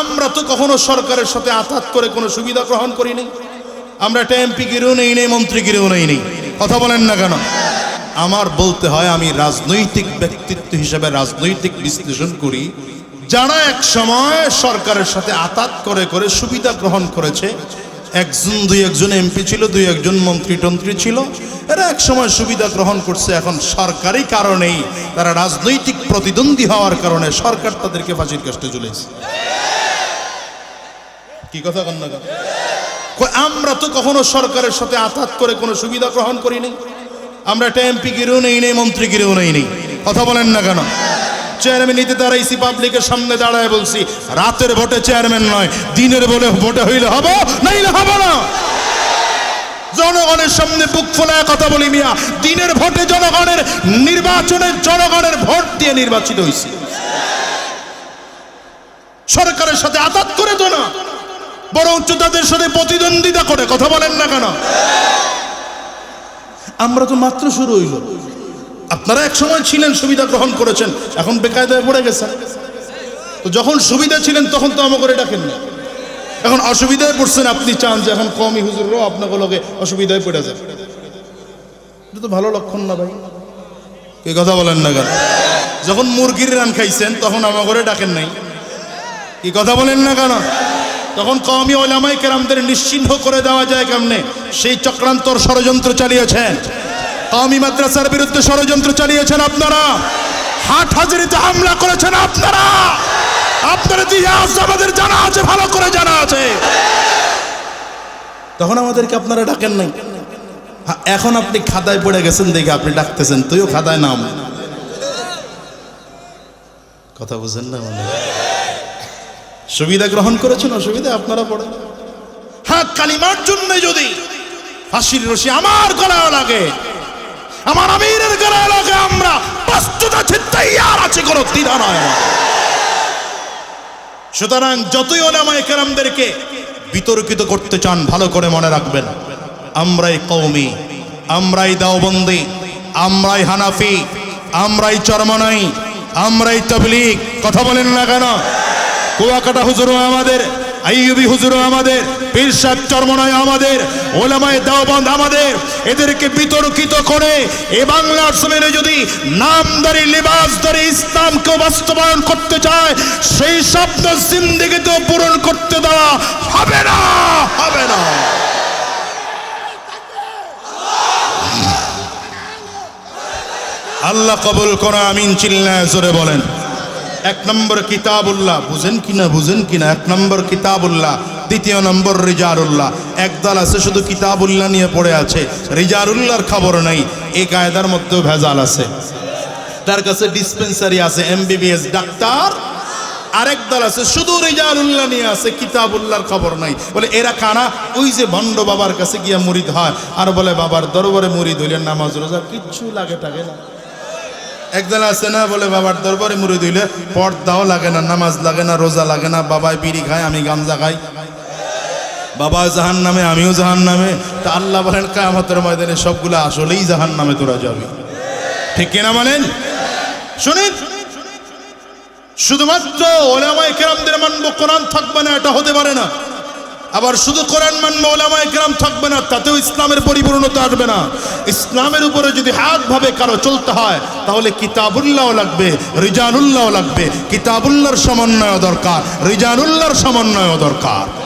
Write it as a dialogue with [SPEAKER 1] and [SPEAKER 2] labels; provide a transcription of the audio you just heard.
[SPEAKER 1] আমরা তো কখনো সরকারের সাথে আঘাত করে কোনো সুবিধা গ্রহণ করি করিনি। আমরা একটা এমপি গিরেও নেই নেই, মন্ত্রী গিরেও নেই নেই। কথা বলেন না কেন? আমার বলতে হয়, আমি রাজনৈতিক ব্যক্তিত্ব হিসেবে রাজনৈতিক বিশ্লেষণ করি, যারা এক সময় সরকারের সাথে আতাত করে করে সুবিধা গ্রহণ করেছে, একজন, দুই একজন এমপি ছিল, দুই একজন মন্ত্রী টন্ত্রী ছিল, এরা এক সময় সুবিধা গ্রহণ করছে, এখন সরকারি কারণেই তারা রাজনৈতিক প্রতিদ্বন্দ্বী হওয়ার কারণে সরকার তাদেরকে ফাঁসির কাষ্টে চলেছে কি কথা কন্যা আমরা তো কখনো সরকারের সাথে আঘাত করে কোনো সুবিধা গ্রহণ করিনি। আমরা একটা এমপি গিরেও নেই নেই, মন্ত্রী গিরেও নেই নেই। কথা বলেন না কেন? চেয়ারম্যান নিতে দাঁড়াইছি পাবলিকের সামনে দাঁড়ায় বলছি, রাতের ভোটে চেয়ারম্যান নয়, দিনের বলে ভোটে হইলে হব, নাইলে হব না। জনগণের সামনে বুক ফোলায় কথা বলি মিয়া, দিনের ভোটে জনগণের, নির্বাচনের জনগণের ভোট দিয়ে নির্বাচিত হয়েছি সরকারের সাথে আঘাত করে তো না। বরঞ্চ তাদের সাথে প্রতিদ্বন্দ্বিতা করে। কথা বলেন না কেন? আমরা তো মাত্র শুরু হইল। আপনারা এক সময় ছিলেন, সুবিধা গ্রহণ করেছেন, এখন বেকায়দায় পড়ে গেছেন। তো যখন সুবিধা ছিলেন, তখন তো আমাকে ডাকেন না এখন অসুবিধায় পড়ছেন, আপনি চান যে এখন কমই হুজুরও আপনাকে লোকে অসুবিধায় পড়ে যাবে এটা তো ভালো লক্ষণ না ভাই। কে কথা বলেন না কেন? যখন মুরগির রান খাইছেন, তখন আমাকে ডাকেন নাই। কি কথা বলেন না কেন? তখন কমই ওলামাই কেরামদের নিশ্চিহ্ন করে দেওয়া যায় কেমনে? সেই চক্রান্তর ষড়যন্ত্র চালিয়েছেন। কমই মাদ্রাসার বিরুদ্ধে ষড়যন্ত্র চালিয়েছেন আপনারা। হাট হাজারিতে হামলা করেছেন আপনারা। আপনার ইতিহাস আমাদের জানা আছে ভালো করে জানা আছে। তখন আমাদেরকে আপনারা ডাকেন নাই। হ্যাঁ, এখন আপনি খাদায় পড়ে গেছেন দেখে আপনি ডাকতেছেন তুইও খাদায় নাম। কথা বুঝেন না সুবিধা গ্রহণ করেছেন, অসুবিধা আপনারা পড়ে হ্যাঁ কালিমার জন্য যদি ফাঁসির রশি আমার গলায় লাগে, আমার আমিরের গলায় লাগে, আমরা প্রস্তুত আছি আছে, কোনো দ্বিধা নয় সুতরাং যতই ওলামায় কেরামদেরকে বিতর্কিত করতে চান, ভালো করে মনে রাখবেন, আমরাই কৌমি আমরাই দাওবন্দি, আমরাই হানাফি, আমরাই চরমনাই, আমরাই তবলিগ, কথা বলেন না কেন? কুয়াকাটা হুজুরও আমাদের, আইয়ুবি হুজুরও আমাদের, পীরসাদ চরমনায় আমাদের, ওলামায় দাওবন্দ আমাদের, এদেরকে বিতর্কিত করে এ বাংলার জমিনে যদি নামদারি, লিবাসদারি ইসলামকে বাস্তবায়ন করতে চায়, সেই স্বপ্ন জিন্দিগিতেও পূরণ করতে দেওয়া হবে না হবে না। আল্লাহ কবুল করা আমিন, চিল্লায় জোরে বলেন। এক নম্বর কিতাবুল্লাহ। বুঝেন কিনা বুঝেন কিনা এক নম্বর কিতাবুল্লাহ, দ্বিতীয় নম্বর রিজারুল্লাহ। একদল আছে শুধু কিতাবুল্লাহ নিয়ে পড়ে আছে, রিজারুল্লাহর খবর নাই, এই কায়দার মধ্যেও ভেজাল আছে। তার কাছে ডিসপেন্সারি আছে এমবিবিএস ডাক্তার। আরেক দল আছে, শুধু রিজালুল্লাহ নিয়ে আছে, কিতাবুল্লাহর খবর নাই। বলে, এরা কানা? ওই যে ভণ্ড বাবার কাছে গিয়া মুরিদ হয়। আর বলে, বাবার দরবারে মুরিদ হইলে নামাজ রোজা কিচ্ছু লাগে টাগে না। একদল আছে না বলে বাবার দরবারে মুড়ি দিলে পর্দাও লাগে না, নামাজ লাগে না, রোজা লাগে না বাবায় বিড়ি খায়, আমি গামজা খাই। বাবা জাহান নামে আমিও জাহান নামে তা আল্লাহ বলেন কামতের ময়দানে সবগুলো আসলেই জাহান নামে তোরা যাবি। ঠিক কিনা বলেন? শুনেন? শুধুমাত্র ওলামায় কেরামদের মানবো কোরআন থাকবে না, এটা হতে পারে না। আবার শুধু কোরআন মানবে, ওলামায় গ্রাম থাকবে না, তাতেও ইসলামের পরিপূর্ণতা আসবে না। ইসলামের উপরে যদি হাতভাবে কারও চলতে হয়, তাহলে কিতাবুল্লাহ লাগবে রিজানুল্লাহ লাগবে। কিতাবুল্লাহর সমন্বয় দরকার, রিজানুল্লাহর সমন্বয় দরকার।